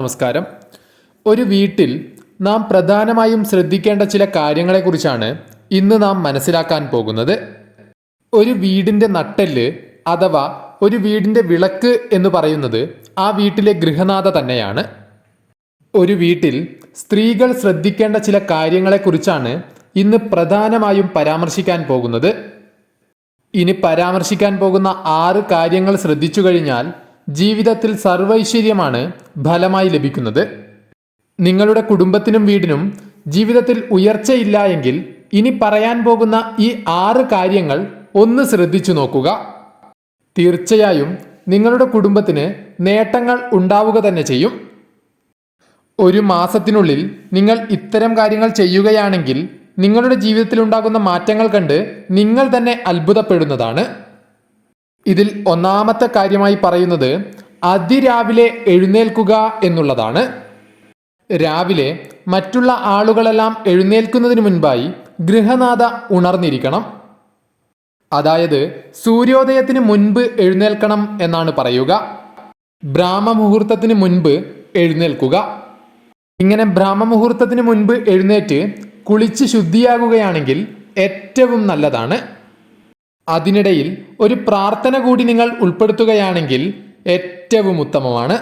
നമസ്കാരം. ഒരു വീട്ടിൽ നാം പ്രധാനമായും ശ്രദ്ധിക്കേണ്ട ചില കാര്യങ്ങളെക്കുറിച്ചാണ് ഇന്ന് നാം മനസ്സിലാക്കാൻ പോകുന്നത്. ഒരു വീടിന്റെ നട്ടെല്ല് അഥവാ ഒരു വീടിന്റെ വിളക്ക് എന്ന് പറയുന്നത് ആ വീട്ടിലെ ഗൃഹനാഥ തന്നെയാണ്. ഒരു വീട്ടിൽ സ്ത്രീകൾ ശ്രദ്ധിക്കേണ്ട ചില കാര്യങ്ങളെക്കുറിച്ചാണ് ഇന്ന് പ്രധാനമായും പരാമർശിക്കാൻ പോകുന്നത്. ഇനി പരാമർശിക്കാൻ പോകുന്ന ആറ് കാര്യങ്ങൾ ശ്രദ്ധിച്ചു കഴിഞ്ഞാൽ ജീവിതത്തിൽ സർവൈശ്വര്യമാണ് ഫലമായി ലഭിക്കുന്നത്. നിങ്ങളുടെ കുടുംബത്തിനും വീടിനും ജീവിതത്തിൽ ഉയർച്ചയില്ല എങ്കിൽ ഇനി പറയാൻ പോകുന്ന ഈ ആറ് കാര്യങ്ങൾ ഒന്ന് ശ്രദ്ധിച്ചു നോക്കുക. തീർച്ചയായും നിങ്ങളുടെ കുടുംബത്തിന് നേട്ടങ്ങൾ ഉണ്ടാവുക തന്നെ ചെയ്യും. ഒരു മാസത്തിനുള്ളിൽ നിങ്ങൾ ഇത്തരം കാര്യങ്ങൾ ചെയ്യുകയാണെങ്കിൽ നിങ്ങളുടെ ജീവിതത്തിൽ ഉണ്ടാകുന്ന മാറ്റങ്ങൾ കണ്ട് നിങ്ങൾ തന്നെ അത്ഭുതപ്പെടുന്നതാണ്. ഇതിൽ ഒന്നാമത്തെ കാര്യമായി പറയുന്നത് അതിരാവിലെ എഴുന്നേൽക്കുക എന്നുള്ളതാണ്. രാവിലെ മറ്റുള്ള ആളുകളെല്ലാം എഴുന്നേൽക്കുന്നതിന് മുൻപായി ഗൃഹനാഥ ഉണർന്നിരിക്കണം. അതായത് സൂര്യോദയത്തിന് മുൻപ് എഴുന്നേൽക്കണം എന്നാണ് പറയുക. ബ്രാഹ്മമുഹൂർത്തത്തിന് മുൻപ് എഴുന്നേൽക്കുക. ഇങ്ങനെ ബ്രാഹ്മമുഹൂർത്തത്തിന് മുൻപ് എഴുന്നേറ്റ് കുളിച്ച് ശുദ്ധിയാകുകയാണെങ്കിൽ ഏറ്റവും നല്ലതാണ്. അതിനിടയിൽ ഒരു പ്രാർത്ഥന കൂടി നിങ്ങൾ ഉൾപ്പെടുത്തുകയാണെങ്കിൽ ഏറ്റവും ഉത്തമമാണ്.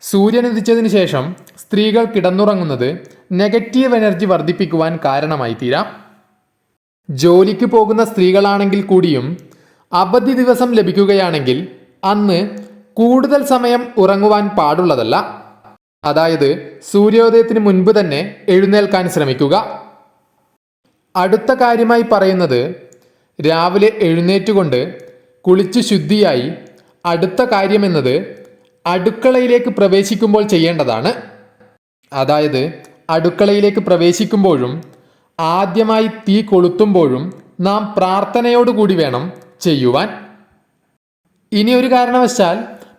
സൂര്യനുദിച്ചതിന് ശേഷം സ്ത്രീകൾ കിടന്നുറങ്ങുന്നത് നെഗറ്റീവ് എനർജി വർദ്ധിപ്പിക്കുവാൻ കാരണമായി തീരാം ജോലിക്ക് പോകുന്ന സ്ത്രീകളാണെങ്കിൽ കൂടിയും അവധി ദിവസം ലഭിക്കുകയാണെങ്കിൽ അന്ന് കൂടുതൽ സമയം ഉറങ്ങുവാൻ പാടുള്ളതല്ല. അതായത് സൂര്യോദയത്തിന് മുൻപ് തന്നെ എഴുന്നേൽക്കാൻ ശ്രമിക്കുക. അടുത്ത കാര്യമായി പറയുന്നത് രാവിലെ എഴുന്നേറ്റുകൊണ്ട് കുളിച്ച് ശുദ്ധിയായി അടുത്ത കാര്യമെന്നത് അടുക്കളയിലേക്ക് പ്രവേശിക്കുമ്പോൾ ചെയ്യേണ്ടതാണ്. അതായത് അടുക്കളയിലേക്ക് പ്രവേശിക്കുമ്പോഴും ആദ്യമായി തീ കൊളുത്തുമ്പോഴും നാം പ്രാർത്ഥനയോടുകൂടി വേണം ചെയ്യുവാൻ. ഇനി ഒരു കാരണവശാൽ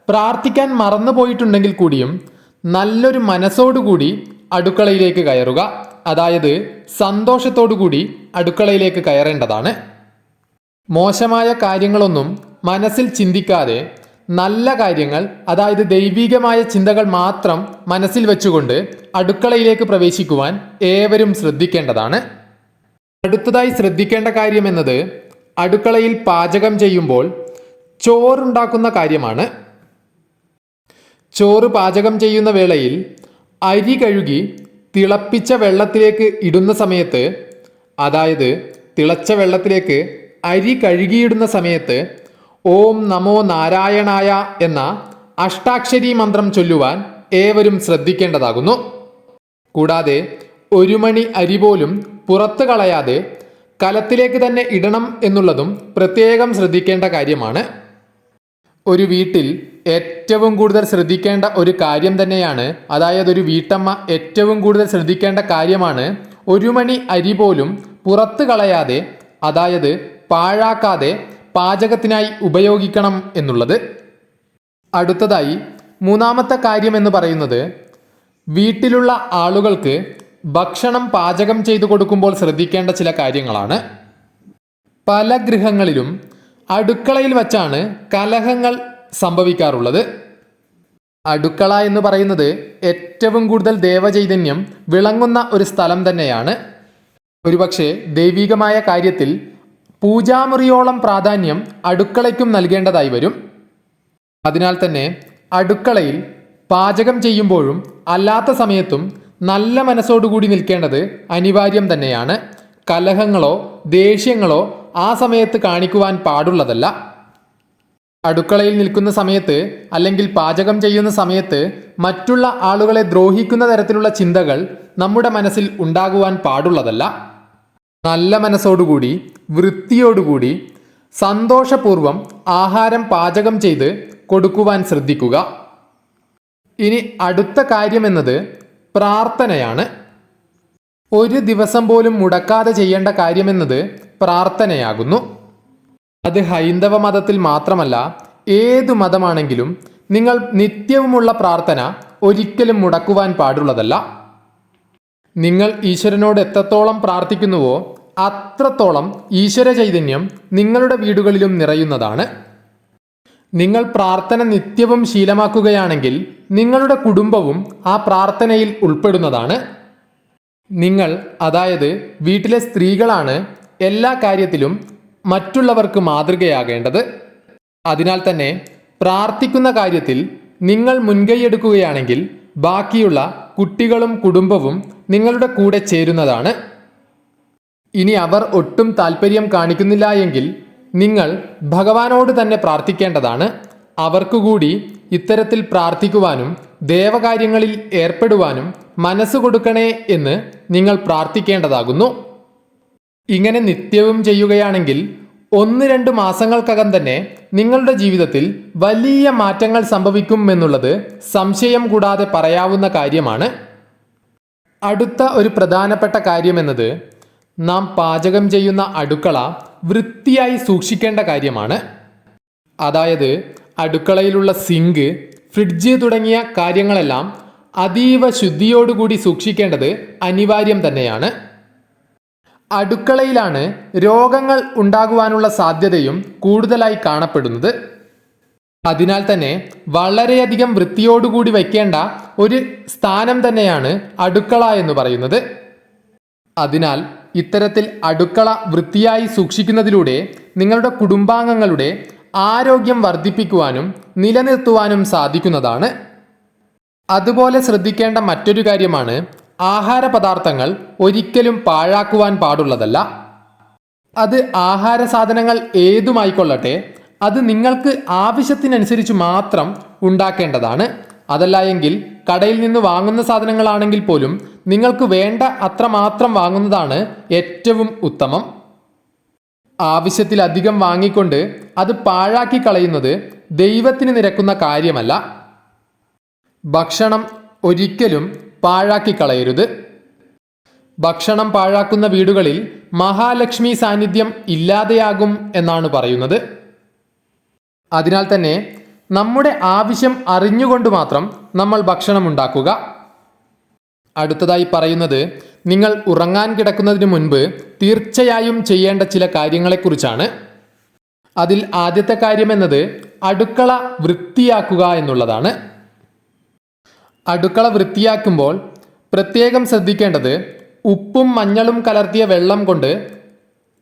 പ്രാർത്ഥിക്കാൻ മറന്നു പോയിട്ടുണ്ടെങ്കിൽ കൂടിയും നല്ലൊരു മനസ്സോടുകൂടി അടുക്കളയിലേക്ക് കയറുക. അതായത് സന്തോഷത്തോടുകൂടി അടുക്കളയിലേക്ക് കയറേണ്ടതാണ്. മോശമായ കാര്യങ്ങളൊന്നും മനസ്സിൽ ചിന്തിക്കാതെ നല്ല കാര്യങ്ങൾ അതായത് ദൈവികമായ ചിന്തകൾ മാത്രം മനസ്സിൽ വെച്ചുകൊണ്ട് അടുക്കളയിലേക്ക് പ്രവേശിക്കുവാൻ ഏവരും ശ്രദ്ധിക്കേണ്ടതാണ്. അടുത്തതായി ശ്രദ്ധിക്കേണ്ട കാര്യം എന്നത് അടുക്കളയിൽ പാചകം ചെയ്യുമ്പോൾ ചോറുണ്ടാക്കുന്ന കാര്യമാണ്. ചോറ് പാചകം ചെയ്യുന്ന വേളയിൽ അരി കഴുകി തിളപ്പിച്ച വെള്ളത്തിലേക്ക് ഇടുന്ന സമയത്ത് അതായത് തിളച്ച വെള്ളത്തിലേക്ക് അരി കഴുകിയിടുന്ന സമയത്ത് ഓം നമോ നാരായണായ എന്ന അഷ്ടാക്ഷരി മന്ത്രം ചൊല്ലുവാൻ ഏവരും ശ്രദ്ധിക്കേണ്ടതാകുന്നു. കൂടാതെ ഒരു മണി അരി പോലും പുറത്തു കളയാതെ കലത്തിലേക്ക് തന്നെ ഇടണം എന്നുള്ളതും പ്രത്യേകം ശ്രദ്ധിക്കേണ്ട കാര്യമാണ്. ഒരു വീട്ടിൽ ഏറ്റവും കൂടുതൽ ശ്രദ്ധിക്കേണ്ട ഒരു കാര്യം തന്നെയാണ് അതായത് ഒരു വീട്ടമ്മ ഏറ്റവും കൂടുതൽ ശ്രദ്ധിക്കേണ്ട കാര്യമാണ് ഒരു മണി അരി പോലും പുറത്ത് കളയാതെ അതായത് പാഴാക്കാതെ പാചകത്തിനായി ഉപയോഗിക്കണം എന്നുള്ളത്. അടുത്തതായി മൂന്നാമത്തെ കാര്യം എന്ന് പറയുന്നത് വീട്ടിലുള്ള ആളുകൾക്ക് ഭക്ഷണം പാചകം ചെയ്തു കൊടുക്കുമ്പോൾ ശ്രദ്ധിക്കേണ്ട ചില കാര്യങ്ങളാണ്. പല ഗൃഹങ്ങളിലും അടുക്കളയിൽ വച്ചാണ് കലഹങ്ങൾ സംഭവിക്കാറുള്ളത്. അടുക്കള എന്ന് പറയുന്നത് ഏറ്റവും കൂടുതൽ ദേവചൈതന്യം വിളങ്ങുന്ന ഒരു സ്ഥലം തന്നെയാണ്. ഒരുപക്ഷെ ദൈവികമായ കാര്യത്തിൽ പൂജാമുറിയോളം പ്രാധാന്യം അടുക്കളയ്ക്കും നൽകേണ്ടതായി വരും. അതിനാൽ തന്നെ അടുക്കളയിൽ പാചകം ചെയ്യുമ്പോഴും അല്ലാത്ത സമയത്തും നല്ല മനസ്സോടുകൂടി നിൽക്കേണ്ടത് അനിവാര്യം തന്നെയാണ്. കലഹങ്ങളോ ദേഷ്യങ്ങളോ ആ സമയത്ത് കാണിക്കുവാൻ പാടുള്ളതല്ല. അടുക്കളയിൽ നിൽക്കുന്ന സമയത്ത് അല്ലെങ്കിൽ പാചകം ചെയ്യുന്ന സമയത്ത് മറ്റുള്ള ആളുകളെ ദ്രോഹിക്കുന്ന തരത്തിലുള്ള ചിന്തകൾ നമ്മുടെ മനസ്സിൽ ഉണ്ടാകുവാൻ പാടുള്ളതല്ല. നല്ല മനസ്സോടുകൂടി വൃത്തിയോടുകൂടി സന്തോഷപൂർവം ആഹാരം പാചകം ചെയ്ത് കൊടുക്കുവാൻ ശ്രദ്ധിക്കുക. ഇനി അടുത്ത കാര്യമെന്നത് പ്രാർത്ഥനയാണ്. ഒരു ദിവസം പോലും മുടക്കാതെ ചെയ്യേണ്ട കാര്യമെന്നത് പ്രാർത്ഥനയാകുന്നു. അത് ഹൈന്ദവ മതത്തിൽ മാത്രമല്ല ഏതു മതമാണെങ്കിലും നിങ്ങൾ നിത്യവുമുള്ള പ്രാർത്ഥന ഒരിക്കലും മുടക്കുവാൻ പാടുള്ളതല്ല. നിങ്ങൾ ഈശ്വരനോട് എത്രത്തോളം പ്രാർത്ഥിക്കുന്നുവോ അത്രത്തോളം ഈശ്വര ചൈതന്യം നിങ്ങളുടെ വീടുകളിലും നിറയുന്നതാണ്. നിങ്ങൾ പ്രാർത്ഥന നിത്യവും ശീലമാക്കുകയാണെങ്കിൽ നിങ്ങളുടെ കുടുംബവും ആ പ്രാർത്ഥനയിൽ ഉൾപ്പെടുന്നതാണ്. നിങ്ങൾ അതായത് വീട്ടിലെ സ്ത്രീകളാണ് എല്ലാ കാര്യത്തിലും മറ്റുള്ളവർക്ക് മാതൃകയാകേണ്ടത്. അതിനാൽ തന്നെ പ്രാർത്ഥിക്കുന്ന കാര്യത്തിൽ നിങ്ങൾ മുൻകൈയെടുക്കുകയാണെങ്കിൽ ബാക്കിയുള്ള കുട്ടികളും കുടുംബവും നിങ്ങളുടെ കൂടെ ചേരുന്നതാണ്. ഇനി അവർ ഒട്ടും താല്പര്യം കാണിക്കുന്നില്ല എങ്കിൽ നിങ്ങൾ ഭഗവാനോട് തന്നെ പ്രാർത്ഥിക്കേണ്ടതാണ്. അവർക്കുകൂടി ഇത്തരത്തിൽ പ്രാർത്ഥിക്കുവാനും ദേവകാര്യങ്ങളിൽ ഏർപ്പെടുവാനും മനസ്സ് കൊടുക്കണേ എന്ന് നിങ്ങൾ പ്രാർത്ഥിക്കേണ്ടതാകുന്നു. ഇങ്ങനെ നിത്യവും ചെയ്യുകയാണെങ്കിൽ ഒന്ന് രണ്ട് മാസങ്ങൾക്കകം തന്നെ നിങ്ങളുടെ ജീവിതത്തിൽ വലിയ മാറ്റങ്ങൾ സംഭവിക്കും എന്നുള്ളത് സംശയം കൂടാതെ പറയാവുന്ന കാര്യമാണ്. അടുത്ത ഒരു പ്രധാനപ്പെട്ട കാര്യം കാര്യമെന്നത് നാം പാചകം ചെയ്യുന്ന അടുക്കള വൃത്തിയായി സൂക്ഷിക്കേണ്ട കാര്യമാണ്. അതായത് അടുക്കളയിലുള്ള സിങ്ക് ഫ്രിഡ്ജ് തുടങ്ങിയ കാര്യങ്ങളെല്ലാം അതീവ ശുദ്ധിയോടുകൂടി സൂക്ഷിക്കേണ്ടത് അനിവാര്യം തന്നെയാണ്. അടുക്കളയിലാണ് രോഗങ്ങൾ ഉണ്ടാകുവാനുള്ള സാധ്യതയും കൂടുതലായി കാണപ്പെടുന്നത്. അതിനാൽ തന്നെ വളരെയധികം വൃത്തിയോടുകൂടി വയ്ക്കേണ്ട ഒരു സ്ഥാനം തന്നെയാണ് അടുക്കള എന്ന് പറയുന്നത്. അതിനാൽ ഇത്തരത്തിൽ അടുക്കള വൃത്തിയായി സൂക്ഷിക്കുന്നതിലൂടെ നിങ്ങളുടെ കുടുംബാംഗങ്ങളുടെ ആരോഗ്യം വർദ്ധിപ്പിക്കുവാനും നിലനിർത്തുവാനും സാധിക്കുന്നതാണ്. അതുപോലെ ശ്രദ്ധിക്കേണ്ട മറ്റൊരു കാര്യമാണ് ആഹാര പദാർത്ഥങ്ങൾ ഒരിക്കലും പാഴാക്കുവാൻ പാടുള്ളതല്ല. അത് ആഹാര സാധനങ്ങൾ ഏതുമായിക്കൊള്ളട്ടെ അത് നിങ്ങൾക്ക് ആവശ്യത്തിനനുസരിച്ച് മാത്രം ഉണ്ടാക്കേണ്ടതാണ്. അതല്ല എങ്കിൽ കടയിൽ നിന്ന് വാങ്ങുന്ന സാധനങ്ങളാണെങ്കിൽ പോലും നിങ്ങൾക്ക് വേണ്ട അത്ര മാത്രം വാങ്ങുന്നതാണ് ഏറ്റവും ഉത്തമം. ആവശ്യത്തിലധികം വാങ്ങിക്കൊണ്ട് അത് പാഴാക്കി കളയുന്നത് ദൈവത്തിന് നിരക്കുന്ന കാര്യമല്ല. ഭക്ഷണം ഒരിക്കലും പാഴാക്കി കളയരുത് ഭക്ഷണം പാഴാക്കുന്ന വീടുകളിൽ മഹാലക്ഷ്മി സാന്നിധ്യം ഇല്ലാതെയാകും എന്നാണ് പറയുന്നത്. അതിനാൽ തന്നെ നമ്മുടെ ആവശ്യം അറിഞ്ഞുകൊണ്ട് മാത്രം നമ്മൾ ഭക്ഷണം ഉണ്ടാക്കുക. അടുത്തതായി പറയുന്നത് നിങ്ങൾ ഉറങ്ങാൻ കിടക്കുന്നതിന് മുൻപ് തീർച്ചയായും ചെയ്യേണ്ട ചില കാര്യങ്ങളെക്കുറിച്ചാണ്. അതിൽ ആദ്യത്തെ കാര്യമെന്നത് അടുക്കള വൃത്തിയാക്കുക എന്നുള്ളതാണ്. അടുക്കള വൃത്തിയാക്കുമ്പോൾ പ്രത്യേകം ശ്രദ്ധിക്കേണ്ടത് ഉപ്പും മഞ്ഞളും കലർത്തിയ വെള്ളം കൊണ്ട്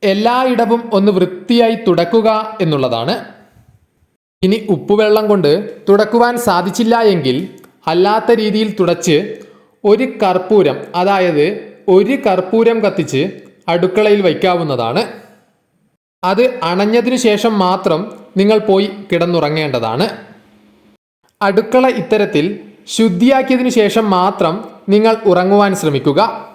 എല്ലായിടവും ഒന്ന് വൃത്തിയായി തുടക്കുക എന്നുള്ളതാണ്. ഇനി ഉപ്പുവെള്ളം കൊണ്ട് തുടക്കുവാൻ സാധിച്ചില്ല എങ്കിൽ അല്ലാത്ത രീതിയിൽ തുടച്ച് ഒരു കർപ്പൂരം അതായത് ഒരു കർപ്പൂരം കത്തിച്ച് അടുക്കളയിൽ വയ്ക്കാവുന്നതാണ്. അത് അണഞ്ഞതിനു ശേഷം മാത്രം നിങ്ങൾ പോയി കിടന്നുറങ്ങേണ്ടതാണ്. അടുക്കള ഇത്തരത്തിൽ ശുദ്ധിയാക്കിയതിനു ശേഷം മാത്രം നിങ്ങൾ ഉറങ്ങുവാൻ ശ്രമിക്കുക.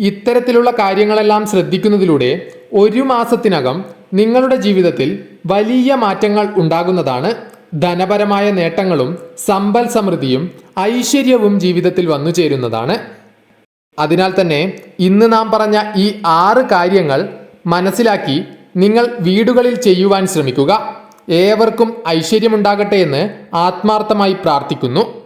ഇത്തരത്തിലുള്ള കാര്യങ്ങളെല്ലാം ശ്രദ്ധിക്കുന്നതിലൂടെ ഒരു മാസത്തിനകം നിങ്ങളുടെ ജീവിതത്തിൽ വലിയ മാറ്റങ്ങൾ ഉണ്ടാകുന്നതാണ്. ധനപരമായ നേട്ടങ്ങളും സമ്പൽ സമൃദ്ധിയും ഐശ്വര്യവും ജീവിതത്തിൽ വന്നു ചേരുന്നതാണ്. അതിനാൽ തന്നെ ഇന്ന് നാം പറഞ്ഞ ഈ ആറ് കാര്യങ്ങൾ മനസ്സിലാക്കി നിങ്ങൾ വീടുകളിൽ ചെയ്യുവാൻ ശ്രമിക്കുക. ഏവർക്കും ഐശ്വര്യമുണ്ടാകട്ടെ എന്ന് ആത്മാർത്ഥമായി പ്രാർത്ഥിക്കുന്നു.